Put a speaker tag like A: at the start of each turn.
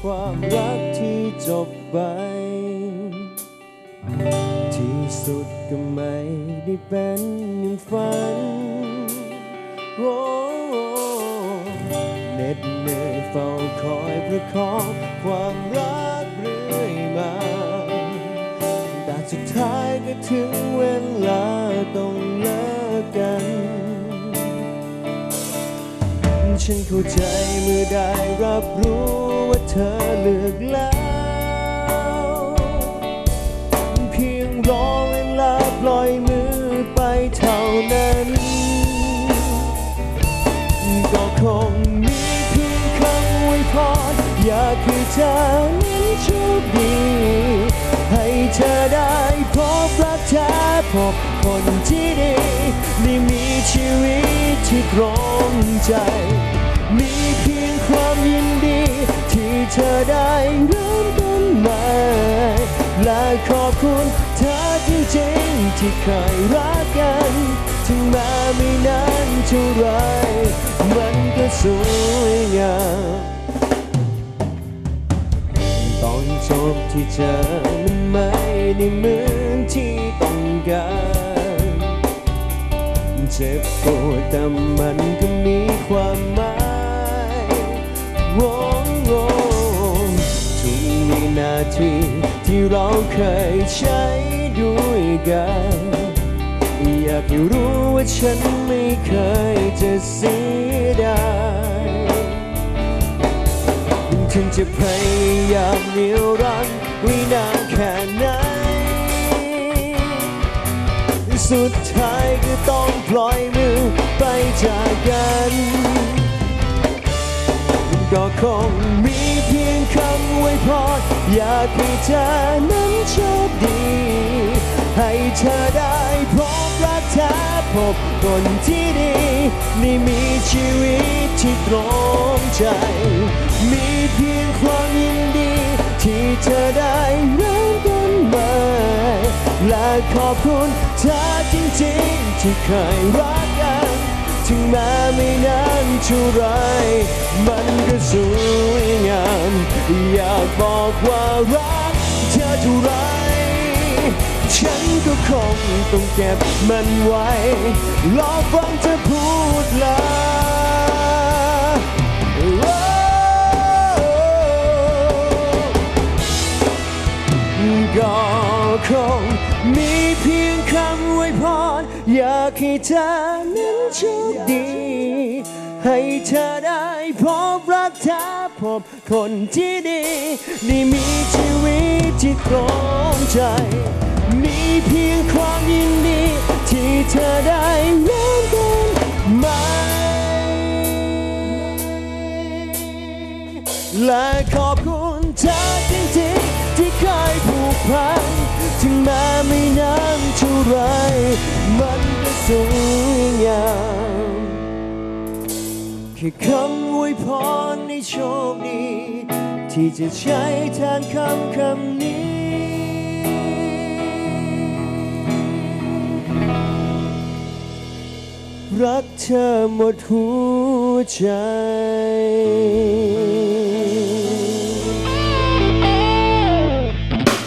A: ความรักที่จบไป ที่สุดก็ไม่ได้เป็นอย่างฝันโอ้เน็ดเหนื่อยเฝ้าคอยประคองความรักเรื่อยมาแต่สุดท้ายก็ถึงเวลาต้องเลิกกัน ฉันเข้าใจเมื่อได้รับรู้ว่าเธอเลือกแล้วเพียงรอเวลาปล่อยมือไปเท่านั้น ก็คงมีเพียงคำอวยพรอยากให้เธอนั้นโชคดี ให้เธอได้พบรักแท้พบคนที่ดีได้มีชีวิต ที่ตรงใจ มีเพียงความยินดี ที่เธอได้เริ่มต้นใหม่ และขอบคุณเธอจริงๆที่เคยรักกัน ถึงแม้ไม่นานเท่าไร มันก็สวยงามตอนจบที่เจอมันไม่ได้เหมือนที่ต้องการ จ็บปวดแต่มันก็มีความหมายโอ้โอ้ทุกวินาทีที่เราเคยใช้ด้วยกัน อยากให้รู้ว่าฉันไม่เคยจะเสียดายถึงจะพยายามเหนี่ยวรั้งไว้นานแค่ไหน สุดท้ายก็ต้องปล่อยมือไปจากกันก็คงมีเพียงคำอวยพรอยากให้เธอนั้นโชคดี ให้เธอได้พบรักแท้พบคนที่ดีได้มีชีวิตที่ตรงใจ มีเพียงความยินดีที่เธอได้ ขอบคุณเธอจริงๆ ที่เคยรักกัน ถึงแม้ไม่นานเท่าไร มันก็สวยงาม อยากบอกว่ารักเธอเท่าไร ฉันก็คงต้องเก็บมันไว้ รอฟังเธอพูดแลา มีเพียงคำอวยพรอยากให้เธอนั้นโชคดี ให้เธอได้พบรักแท้พบคนที่ดีได้มีชีวิตที่ตรงใจ มีเพียงความยินดี ที่เธอได้เริ่มต้นใหม่และขอบคุณเธอจริงๆที่เคยผูกพัน ถึงแม้ไม่นานเท่าไร มันก็สวยงามแค่คำอวยพรในโชคดีที่จะใช้แทนคำคำนี้ รักเธอหมดหัวใจ